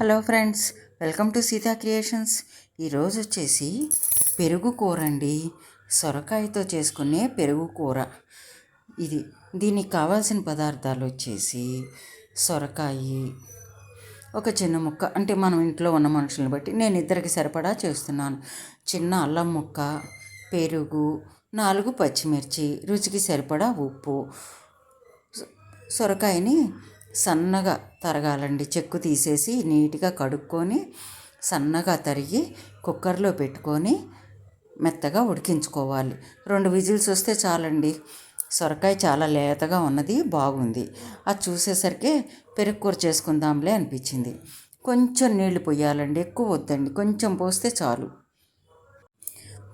Hello friends welcome to Sita creations. ఈరోజు వచ్చేసి పెరుగు కూర అండి. సొరకాయతో చేసుకునే పెరుగు కూర. ఇది దీనికి కావాల్సిన పదార్థాలు వచ్చేసి సొరకాయ ఒక చిన్న ముక్క. అంటే మనం ఇంట్లో ఉన్న మనుషులను బట్టి నేను ఇద్దరికి సరిపడా చేస్తున్నాను. చిన్న అల్లం ముక్క పెరుగు నాలుగు పచ్చిమిర్చి రుచికి సరిపడా ఉప్పు. సొరకాయని సన్నగా తరగాలండి. చెక్కు తీసేసి నీట్గా కడుక్కొని సన్నగా తరిగి కుక్కర్లో పెట్టుకొని మెత్తగా ఉడికించుకోవాలి. రెండు విజిల్స్ వస్తే చాలండి. సొరకాయ చాలా లేతగా ఉన్నది బాగుంది. అది చూసేసరికి పెరుగు కూర చేసుకుందాంలే అనిపించింది. కొంచెం నీళ్ళు పోయాలండి ఎక్కువ వద్దండి. కొంచెం పోస్తే చాలు.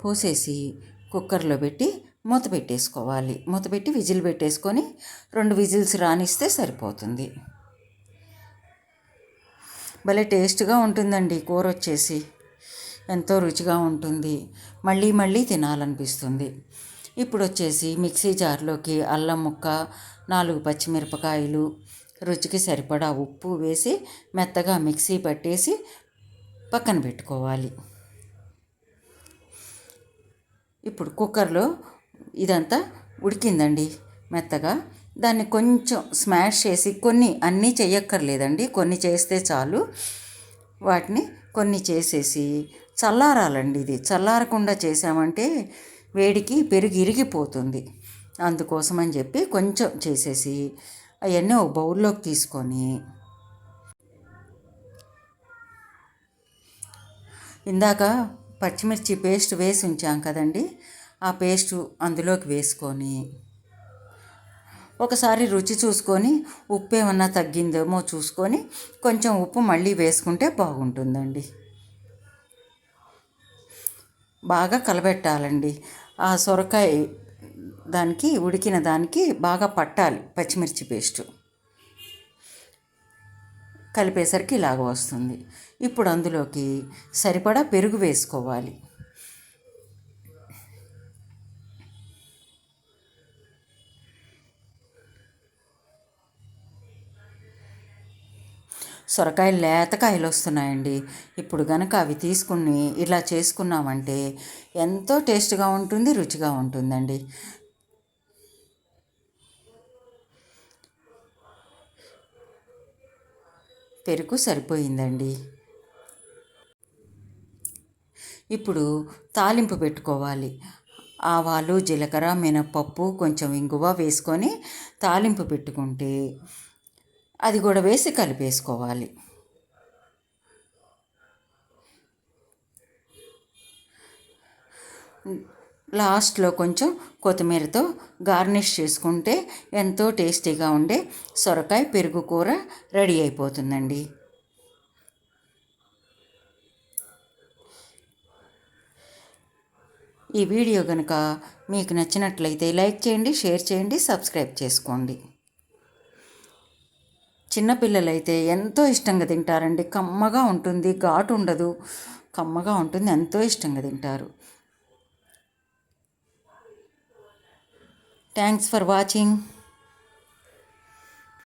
పోసేసి కుక్కర్లో పెట్టి మూత పెట్టేసుకోవాలి. మూత పెట్టి విజిల్ పెట్టేసుకొని రెండు విజిల్స్ రానిస్తే సరిపోతుంది. భలే టేస్ట్గా ఉంటుందండి కూర వచ్చేసి. ఎంతో రుచిగా ఉంటుంది. మళ్ళీ మళ్ళీ తినాలనిపిస్తుంది. ఇప్పుడు వచ్చేసి మిక్సీ జార్లోకి అల్లం ముక్క నాలుగు పచ్చిమిరపకాయలు రుచికి సరిపడా ఉప్పు వేసి మెత్తగా మిక్సీ పట్టేసి పక్కన పెట్టుకోవాలి. ఇప్పుడు కుక్కర్లో ఇదంతా ఉడికిందండి మెత్తగా. దాన్ని కొంచెం స్మాష్ చేసి కొన్ని అన్నీ చేయక్కర్లేదండి కొన్ని చేస్తే చాలు. వాటిని కొన్ని చేసేసి చల్లారాలండి ఇది. చల్లారకుండా చేసామంటే వేడికి పెరిగి ఇరిగిపోతుంది. అందుకోసం అని చెప్పి కొంచెం చేసేసి అవన్నీ ఒక బౌల్లోకి తీసుకొని ఇందాక పచ్చిమిర్చి పేస్ట్ వేసి ఉంచాం కదండి. ఆ పేస్టు అందులోకి వేసుకొని ఒకసారి రుచి చూసుకొని ఉప్పు ఏమన్నా తగ్గిందేమో చూసుకొని కొంచెం ఉప్పు మళ్ళీ వేసుకుంటే బాగుంటుందండి. బాగా కలబెట్టాలండి. ఆ సొరకాయ దానికి ఉడికిన దానికి బాగా పట్టాలి పచ్చిమిర్చి పేస్ట్. కలిపేసరికి ఇలాగ వస్తుంది. ఇప్పుడు అందులోకి సరిపడా పెరుగు వేసుకోవాలి. సొరకాయలు లేతకాయలు వస్తున్నాయండి. ఇప్పుడు కనుక అవి తీసుకుని ఇలా చేసుకున్నామంటే ఎంతో టేస్ట్గా ఉంటుంది రుచిగా ఉంటుందండి. పెరుగు సరిపోయిందండి. ఇప్పుడు తాలింపు పెట్టుకోవాలి. ఆవాలు జీలకర్ర మినప్పప్పు కొంచెం ఇంగువ వేసుకొని తాలింపు పెట్టుకుంటే అది కూడా వేసి కలిపేసుకోవాలి. లాస్ట్లో కొంచెం కొత్తిమీరతో గార్నిష్ చేసుకుంటే ఎంతో టేస్టీగా ఉండే సొరకాయ పెరుగు కూర రెడీ అయిపోతుందండి. ఈ వీడియో కనుక మీకు నచ్చినట్లయితే లైక్ చేయండి షేర్ చేయండి సబ్స్క్రైబ్ చేసుకోండి. చిన్నపిల్లలైతే ఎంతో ఇష్టంగా తింటారండి. కమ్మగా ఉంటుంది ఘాటు ఉండదు. కమ్మగా ఉంటుంది ఎంతో ఇష్టంగా తింటారు. Thanks for watching